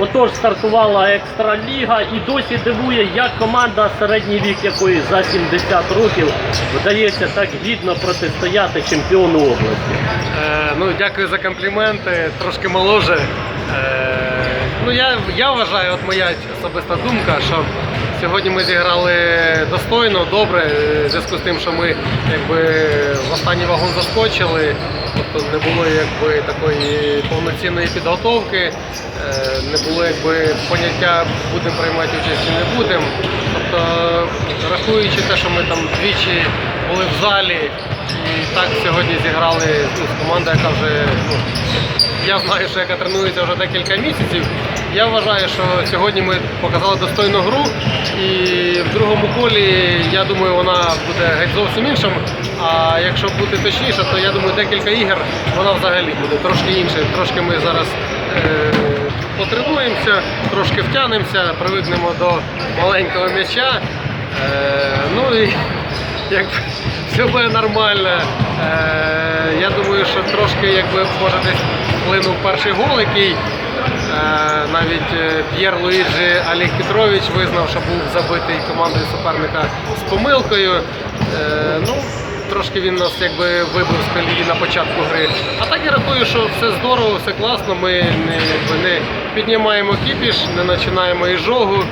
Отож стартувала екстраліга і досі дивує, як команда середній вік якої за 70 років вдається так гідно протистояти чемпіону області. Е, ну, дякую за компліменти, трошки моложе. Е, ну, я, я вважаю, от моя особиста думка, що сьогодні ми зіграли достойно, добре, е, в зв'язку з тим, що ми якби, в останній вагон заскочили, тобто не було якби, такої повноцінної підготовки, е, не було якби, поняття будемо приймати участь чи не будемо. Тобто, рахуючи те, що ми там двічі були в залі, і так сьогодні зіграли ну, команда, яка вже ну, я знаю, що яка тренується вже декілька місяців. Я вважаю, що сьогодні ми показали достойну гру, і в другому колі я думаю, вона буде геть зовсім іншим. А якщо бути точніше, то я думаю, декілька ігор вона взагалі буде трошки інше. Трошки ми зараз е, потренуємося, трошки втягнемося, привикнемо до маленького м'яча. Е, ну і як все буде нормально. Е, я думаю, що трошки якби може десь вплинув перший гол, який навіть е, П'єр Луїджі Олег Петрович визнав, що був забитий командою суперника з помилкою. Е, ну, Трошки він нас якби вибив з колії на початку гри. А так я рахую, що все здорово, все класно. Ми не, якби, не піднімаємо кіпіш, не починаємо іжогу.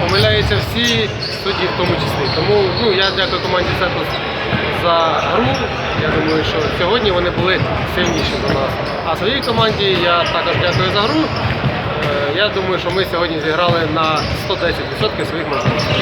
Помиляються всі судді в тому числі. Тому ну, я дякую команді Сетус за гру. Я думаю, що сьогодні вони були сильніші за нас. А своїй команді я також дякую за гру. Е, Я думаю, що ми сьогодні зіграли на 110% своїх можливостей.